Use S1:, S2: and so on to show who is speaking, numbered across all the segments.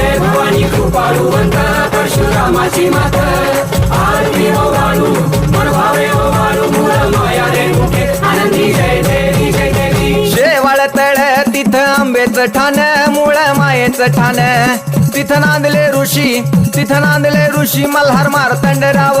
S1: जय भवानी कृपाळूवंत परशुरामाची मात. आरती ओ वाळू मन भावे ओ मूळ माया रे मुखे. आनंदी जय देवी जय देवी. शेवाळ तळ तिथं आंबेचं ठाण मूळ मायेचं ठाण. तिथं नांदले ऋषी तिथं नांदले ऋषी मल्हार मारतंड राव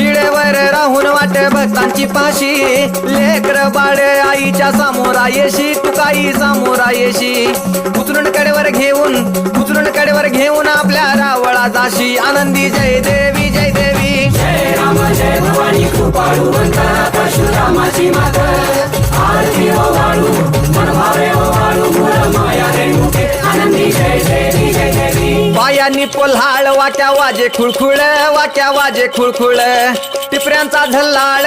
S1: वाट भक्तांची पाशी लेकर बाळ आईच्या समोरा येशी तुकाई समोरा येशी उचलून कडेवर घेऊन उचलून कडेवर घेऊन आपल्या रावळा जाशी. आनंदी जय देवी जय देवी. जय राम जय भवानी कृपाळूवंत परशुरामाची मात. आरती ओ वाळू मन भावे ओ वाळू मूळ माया रेणुके आनंदी जय देवी जय देवी. पायांनी पोल्हाळ वाट्या वाजे खुळखुळ वाट्या वाजे खुळखुळ. टिपऱ्यांचा झल्लाळ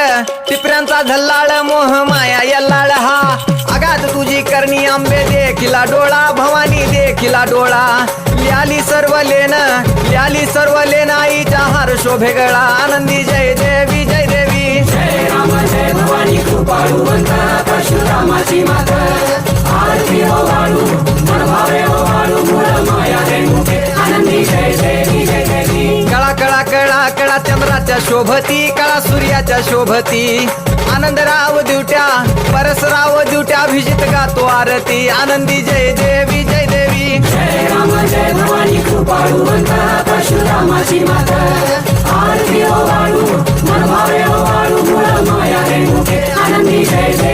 S1: टिपऱ्यांचा झल्लाळ मोह माया यल्लाळ हा. आगात तुझी करणी आंबे देखिला डोळा भवानी देखिला डोळा. ल्याली सर्व लेन ल्याली सर्व लेन आईच्या हार शोभे गळा. आनंदी जय देवी जय देवी जय जय भवानी परशुरामाची आरती मूळ माया रेणुके आनंदी जय देवी जय देवी. कळा कळा कळा कळा चंद्राच्या शोभती कळा शोभती. आनंदराव दिवट्या परसराव दिवट्या अभिजित गातो आरती. आनंदी जय देवी जय देवी. जय राम जय भवानी परशुरामाची आरती ओ वाळू ओ वाळू माया आनंदी जय देवी जय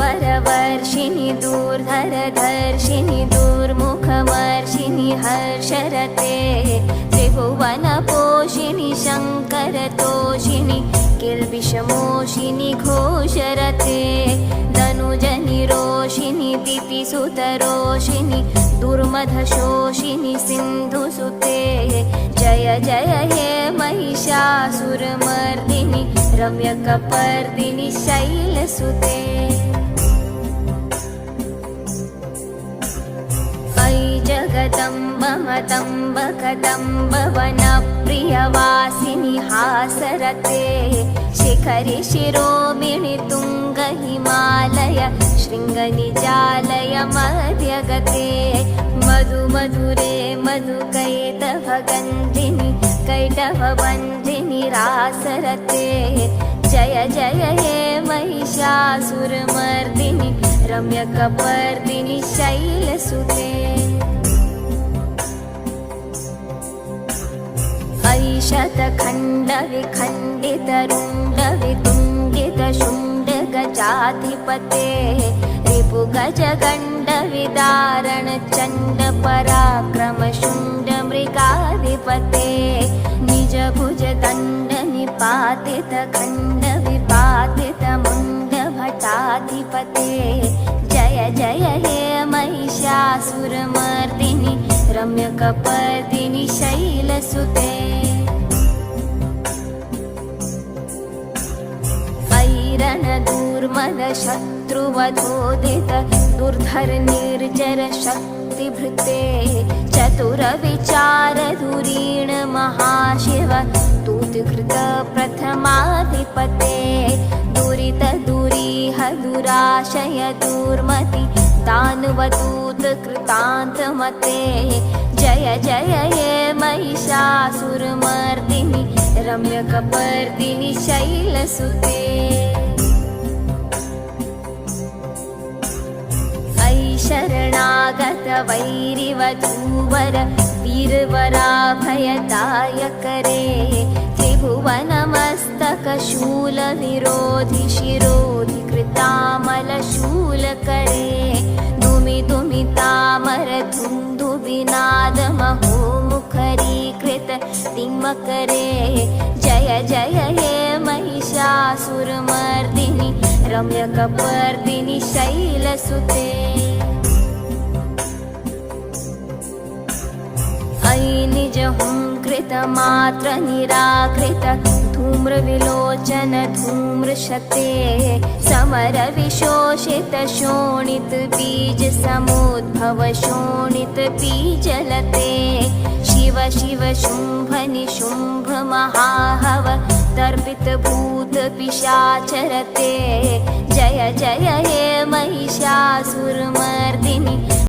S2: वरवर्षिणि दूर्धरधर्षिणि दूर्मुखमर्षिणि हर्षरते त्रिभुवनपोषिणि शङ्करतोषिणि किल्बिषमोषिणि घोषरते धनुजनि रोषिनि दुर्मधशोषिणि सिन्धुसुते जय हे महिषासुरमर्दिनि रम्यकपर्दिनि शैलसुते अयि जगदम्ब मतम्ब कदम्ब वनप्रियवासिनि हासरते। शिखरि शिरोमिणि तुङ्ग हिमालय शृङ्गनिजालय कैटभबन्धिनि रासरते जय जय हे महिषासुरमर्दिनि रम्यकपर्दिनि शैलसुते। ऐशतखण्डविखण्डितरुण्डवितुण्डितशुण्डगजाधिपते। रिपुगजगण्डविदारण ण्ड जय जय हे महिषासुरमर्दिनि रम्यकपर्दिनि शैलसुते। ऐरणदूर्मदशत्रुवधोदित दूर्मद शक्तिभृते चतुरविचारधुरीण महाशिव दूत्कृतप्रथमाधिपते दुरितदुरीह दुराशय दुर्मति दानवदूत्कृतान्तमते जय जय ये महिषासुरमर्दिनि रम्यकपर्दिनि शैलसुते। शरणागत वैरिवधूवर वीरवराभयदायकरे। त्रिभुवनमस्तकशूलविरोधि शिरोधि कृतामलशूलकरे दुमि दुमि तामर धुन्धु विनाद महो मुखरीकृत तिम्मकरे जय जय हे महिषासुरमर्दिनि रम्यकपर्दिनि शैलसुते हुङ्कृत मात्र निराकृत। धूम्रविलोचन धूम्रशते समर विशोषित शोणित बीज समुद्भव शोणित बीजलते शिव शिव शुम्भ निशुम्भ महाहव तर्पित भूत पिशाचरते जय जय हे महिषासुरम